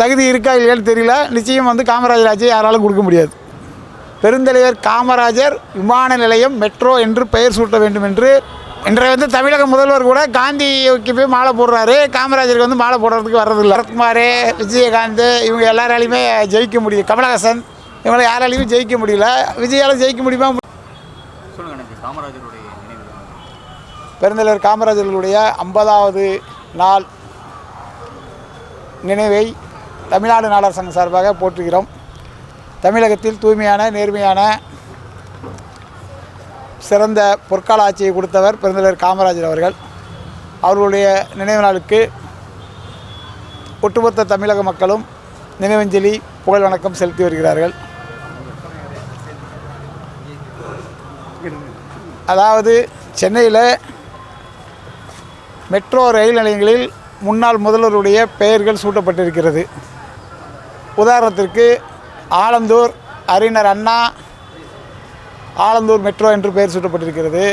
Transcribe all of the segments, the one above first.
தகுதி இருக்கா இல்லையான்னு தெரியல. நிச்சயம் வந்து காமராஜர் ஆட்சி யாராலும் கொடுக்க முடியாது. பெருந்தலைவர் காமராஜர் விமான நிலையம் மெட்ரோ என்று பெயர் சூட்ட வேண்டும் என்று இன்றைய வந்து தமிழக முதல்வர் கூட காந்திக்கு போய் மாலை போடுறாரு. காமராஜருக்கு வந்து மாலை போடுறதுக்கு வர்றதில்லை. சரத்குமார் விஜயகாந்த் இவங்க எல்லாராலையுமே ஜெயிக்க முடியும் கமலஹாசன் இவங்களை யாராலையுமே ஜெயிக்க முடியல. விஜயால ஜெயிக்க முடியுமா? பெருந்தலைவர் காமராஜர்களுடைய ஐம்பதாவது நாள் நினைவை தமிழ்நாடு நாடர் சங்கம் சார்பாக போற்றுகிறோம். தமிழகத்தில் தூய்மையான நேர்மையான சிறந்த பொற்கால ஆட்சியை கொடுத்தவர் பெருந்தலைவர் காமராஜர் அவர்கள். அவர்களுடைய நினைவு நாளுக்கு ஒட்டுமொத்த தமிழக மக்களும் நினைவஞ்சலி புகழ் வணக்கம் செலுத்தி வருகிறார்கள். அதாவது சென்னையில் மெட்ரோ ரயில் நிலையங்களில் முன்னாள் முதல்வருடைய பெயர்கள் சூட்டப்பட்டிருக்கிறது. உதாரணத்திற்கு ஆலந்தூர் அறிஞர் அண்ணா ஆலந்தூர் மெட்ரோ என்று பெயர் சூட்டப்பட்டிருக்கிறது.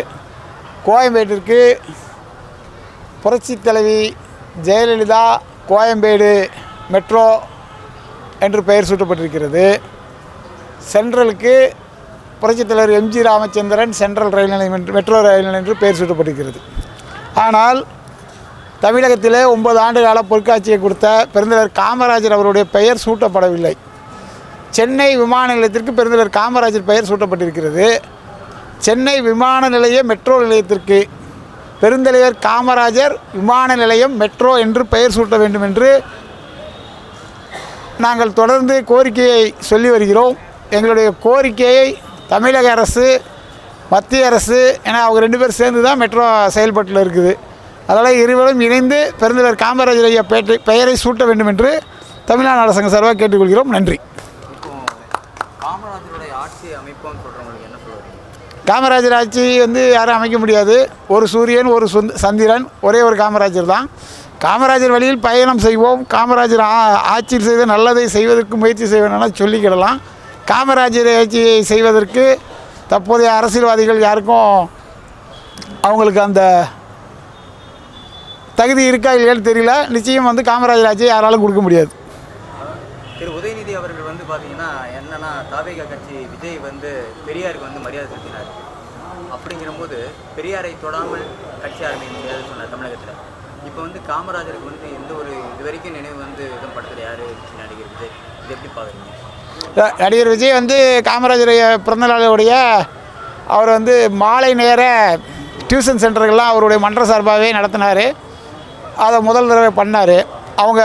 கோயம்பேட்டிற்கு புரட்சி தலைவி ஜெயலலிதா கோயம்பேடு மெட்ரோ என்று பெயர் சூட்டப்பட்டிருக்கிறது. சென்ட்ரலுக்கு புரட்சித் தலைவர் எம்ஜி ராமச்சந்திரன் சென்ட்ரல் ரயில் நிலையம் என்று மெட்ரோ ரயில் நிலையம் என்று பெயர் சூட்டப்பட்டிருக்கிறது. ஆனால் தமிழகத்திலே ஒன்பது ஆண்டு கால பொற்காட்சியை கொடுத்த பெருந்தலைவர் காமராஜர் அவருடைய பெயர் சூட்டப்படவில்லை. சென்னை விமான நிலையத்திற்கு பெருந்தலைவர் காமராஜர் பெயர் சூட்டப்பட்டிருக்கிறது. சென்னை விமான நிலைய மெட்ரோ நிலையத்திற்கு பெருந்தலைவர் காமராஜர் விமான நிலையம் மெட்ரோ என்று பெயர் சூட்ட வேண்டும் என்று நாங்கள் தொடர்ந்து கோரிக்கையை சொல்லி வருகிறோம். எங்களுடைய கோரிக்கையை தமிழக அரசு மத்திய அரசு ஏன்னா அவங்க ரெண்டு பேரும் சேர்ந்து தான் மெட்ரோ செயல்பாட்டில் இருக்குது. அதனால் இருவரும் இணைந்து பெருந்தலைவர் காமராஜர் ஐயா பேட்டை பெயரை சூட்ட வேண்டும் என்று தமிழ்நாடு அரசாங்க சார்பாக கேட்டுக்கொள்கிறோம். நன்றி. காமராஜர் ஆட்சி வந்து யாரும் அமைக்க முடியாது. ஒரு சூரியன் ஒரு சுந்த சந்திரன் ஒரே ஒரு காமராஜர் தான். காமராஜர் வழியில் பயணம் செய்வோம். காமராஜர் ஆட்சியில் செய்த நல்லதை செய்வதற்கு முயற்சி செய்வேன் சொல்லிக்கிடலாம். காமராஜர் ஆட்சியை செய்வதற்கு தற்போதைய அரசியல்வாதிகள் யாருக்கும் அவங்களுக்கு அந்த தகுதி இருக்கா இல்லையான்னு தெரியல. நிச்சயம் வந்து காமராஜர் ஆட்சியை யாராலும் கொடுக்க முடியாது. திரு உதயநிதி அவர்கள் வந்து பார்த்தீங்கன்னா என்னன்னா தாவேகா கட்சி விஜய் வந்து பெரியாருக்கு வந்து மரியாதை செலுத்தினார். அப்படிங்கிற போது பெரியாரை தொடாமல் கட்சி ஆரம்பிக்க முடியாதுன்னு சொன்னார் தமிழகத்தில். இப்போ வந்து காமராஜருக்கு வந்து எந்த ஒரு இது வரைக்கும் நினைவு வந்து இதுவும் படத்தில்? யார் நடிகர் விஜய்? இது எப்படி பார்க்குறீங்க நடிகர் விஜய் வந்து காமராஜருடைய பிறந்தநாளுடைய அவர் வந்து மாலை நேர டியூஷன் சென்டர்கள்லாம் அவருடைய மன்ற சார்பாகவே நடத்தினார். அதை முதல் தடவை பண்ணார். அவங்க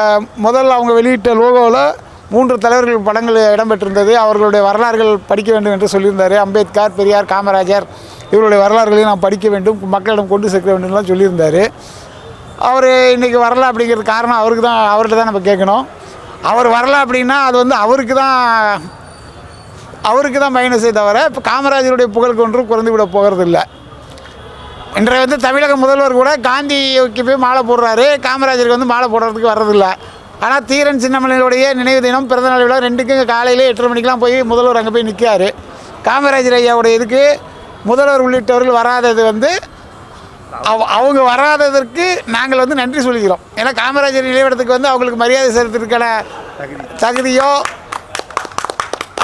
முதல்ல அவங்க வெளியிட்ட லோகோவில் மூன்று தலைவர்கள் படங்கள் இடம்பெற்றிருந்தது. அவர்களுடைய வரலாறுகள் படிக்க வேண்டும் என்று சொல்லியிருந்தார். அம்பேத்கர் பெரியார் காமராஜர் இவருடைய வரலாறுகளையும் நாம் படிக்க வேண்டும். மக்களிடம் கொண்டு சேர்க்க வேண்டும்லாம் சொல்லியிருந்தார். அவர் இன்றைக்கி வரல அப்படிங்கிறது காரணம் அவருக்கு தான் அவர்கிட்ட தான் நம்ம கேட்கணும். அவர் வரல அப்படின்னா அது வந்து அவருக்கு தான் அவருக்கு தான் மைனஸே தவிர இப்போ காமராஜருடைய புகழ் ஒன்றும் குறைந்து விட போகிறதில்ல. இன்றைய வந்து தமிழக முதல்வர் கூட காந்திக்கு போய் மாலை போடுறாரு. காமராஜருக்கு வந்து மாலை போடுறதுக்கு வர்றதில்ல. ஆனால் தீரன் சின்னமலையுடைய நினைவு தினம் பிறந்தநாள் விழா ரெண்டுக்கும் காலையிலே எட்டரை மணிக்கெலாம் போய் முதல்வர் அங்கே போய் நிற்காரு காமராஜர் ஐயாவுடைய இதுக்கு முதல்வர் உள்ளிட்டவர்கள் வராதது வந்து அவ அவங்க வராததற்கு நாங்கள் வந்து நன்றி சொல்கிறோம். ஏன்னா காமராஜர் நினைவிடத்துக்கு வந்து அவங்களுக்கு மரியாதை செலுத்துறதுக்கான தகுதியோ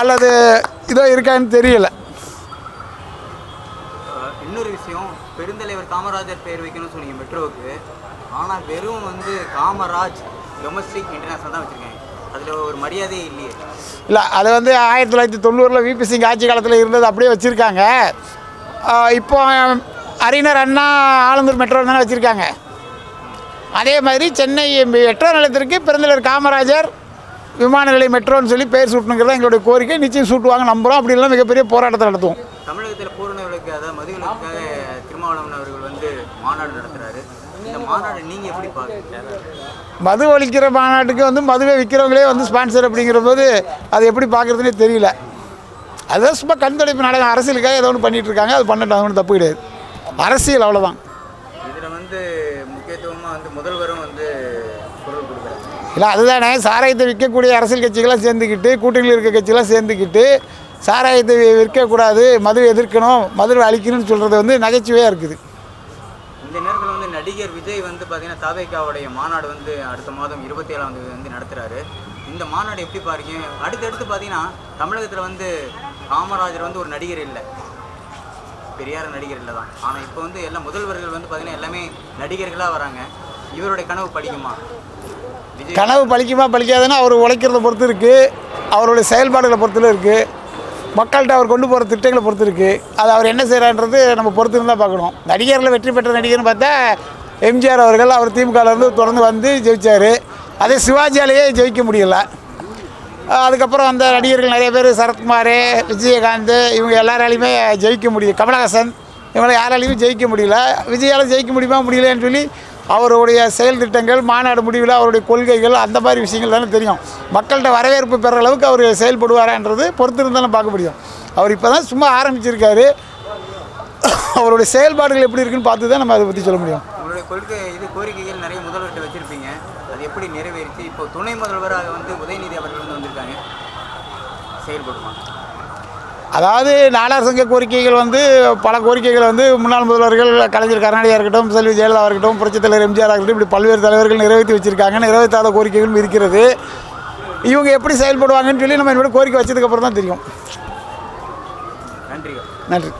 அல்லது இதோ இருக்கான்னு தெரியல. இன்னொரு விஷயம் பெருந்தலைவர் காமராஜர் பெயர் வைக்கணும்னு சொன்னீங்க மெட்ரோவுக்கு. ஆனால் வெறும் வந்து காமராஜ் டொமஸ்டிக் இன்டர்நேஷனல் தான் வச்சுருக்காங்க. அதில் ஒரு மரியாதையே இல்லையே. இல்லை அது வந்து ஆயிரத்தி தொள்ளாயிரத்தி தொண்ணூறில் விபி சிங் ஆட்சி காலத்தில் இருந்தது அப்படியே வச்சுருக்காங்க. இப்போ அறிஞர் அண்ணா ஆலந்தூர் மெட்ரோ தானே வச்சுருக்காங்க. அதே மாதிரி சென்னை மெட்ரோ நிலையத்திற்கு பெருந்தலைவர் காமராஜர் விமான நிலைய மெட்ரோன்னு சொல்லி பெயர் சூட்டணுங்கிறது எங்களுடைய கோரிக்கை. நிச்சயம் சூட்டுவாங்க நம்புகிறோம் அப்படி இல்லைன்னா மிகப்பெரிய போராட்டத்தை நடத்துவோம். தமிழகத்தில் அதாவது திருமாவளவன் அவர்கள் வந்து மாநாடு நடத்துறாரு. இந்த மாநாடு நீங்கள் எப்படி பார்க்குறீங்க? மது ஒழிக்கிற மாநாட்டுக்கு வந்து மதுவை விற்கிறவங்களே வந்து ஸ்பான்சர் அப்படிங்கிற போது அது எப்படி பார்க்குறதுனே தெரியல. அதுதான் சும்மா கண் துடைப்பு நாடகம் அரசியலுக்காக ஏதோ ஒன்று பண்ணிட்டு இருக்காங்க அது ஒன்றும் தப்பு கிடையாது. அரசியல் அவ்வளோதான் இதில் வந்து முக்கியத்துவமாக வந்து முதல்வரும் வந்து குரல் கொடுக்குறாங்க இல்லை அதுதானே. சாராயத்தை விற்கக்கூடிய அரசியல் கட்சிகளாம் சேர்ந்துக்கிட்டு கூட்டணியில் இருக்க கட்சிகளாம் சேர்ந்துக்கிட்டு சாராயத்தை விற்கக்கூடாது மதுவை எதிர்க்கணும் மதுவை அழிக்கணும்னு சொல்கிறது வந்து நகைச்சுவையாக இருக்குது. இந்த நேரத்தில் வந்து நடிகர் விஜய் வந்து பார்த்தீங்கன்னா தாவேக்காவுடைய மாநாடு வந்து அடுத்த மாதம் இருபத்தி ஏழாம் தேதி வந்து நடத்துறாரு. இந்த மாநாடு எப்படி பாருங்க? அடுத்தடுத்து பார்த்தீங்கன்னா தமிழகத்தில் வந்து காமராஜர் வந்து ஒரு நடிகர் இல்லை. பெரியார் நடிகர் இல்லை தான் ஆனால் இப்போ வந்து எல்லாம் முதல்வர்கள் வந்து பார்த்தீங்கன்னா எல்லாமே நடிகர்களாக வராங்க. இவருடைய கனவு படிக்குமா கனவு பலிக்குமா பலிக்காதுன்னா அவர் உழைக்கிறத பொறுத்து இருக்குது அவருடைய செயல்பாடுகளை பொறுத்துல இருக்குது மக்கள்கிட்ட அவர் கொண்டு போகிற திட்டங்களை பொறுத்து இருக்குது அது அவர் என்ன செய்கிறான்றது நம்ம பொறுத்து இருந்தால் பார்க்கணும். நடிகரில் வெற்றி பெற்ற நடிகர்னு பார்த்தா எம்ஜிஆர் அவர்கள் அவர் திமுகலேருந்து தொடர்ந்து வந்து ஜெயிச்சார். அதே சிவாஜியாலேயே ஜெயிக்க முடியல. அதுக்கப்புறம் அந்த நடிகர்கள் நிறைய பேர் சரத்குமார் விஜயகாந்த் இவங்க எல்லாராலையுமே ஜெயிக்க முடியும் கமலஹாசன் இவங்களை யாராலையும் ஜெயிக்க முடியல. விஜயால் ஜெயிக்க முடியுமா முடியலன்னு சொல்லி அவருடைய செயல் திட்டங்கள் மாநாடு முடிவில் அவருடைய கொள்கைகள் அந்த மாதிரி விஷயங்கள் தானே தெரியும். மக்கள்கிட்ட வரவேற்பு பெற அளவுக்கு அவர் செயல்படுவாரான்றது பொறுத்திருந்தாலும் பார்க்க முடியும். அவர் இப்போ தான் சும்மா ஆரம்பிச்சிருக்காரு. அவருடைய செயல்பாடுகள் எப்படி இருக்குன்னு பார்த்து தான் நம்ம அதை பற்றி சொல்ல முடியும். உங்களுடைய கொள்கை இது கோரிக்கைகள் நிறைய முதல்வர்கிட்ட வச்சுருப்பீங்க. அது எப்படி நிறைவேறிச்சு? இப்போ துணை முதல்வராக வந்து உதயநிதி அவர்கள் வந்து வந்திருக்காங்க. செயல்படுமா? அதாவது நாடார் சங்க கோரிக்கைகள் வந்து பல கோரிக்கைகள் வந்து முன்னாள் முதல்வர்கள் கலைஞர் கருணாநிதியாக இருக்கட்டும் செல்வி ஜெயலலிதா இருக்கட்டும் புரட்சித் தலைவர் எம்ஜிஆர் இருக்கட்டும் இப்படி பல்வேறு தலைவர்கள் நிறைவேற்றி வச்சிருக்காங்க நிறைவேற்றாத கோரிக்கைகளும் இருக்கிறது. இவங்க எப்படி செயல்படுவாங்கன்னு சொல்லி நம்ம என்னோட கோரிக்கை வச்சதுக்கப்புறம் தான் தெரியும். நன்றி நன்றி.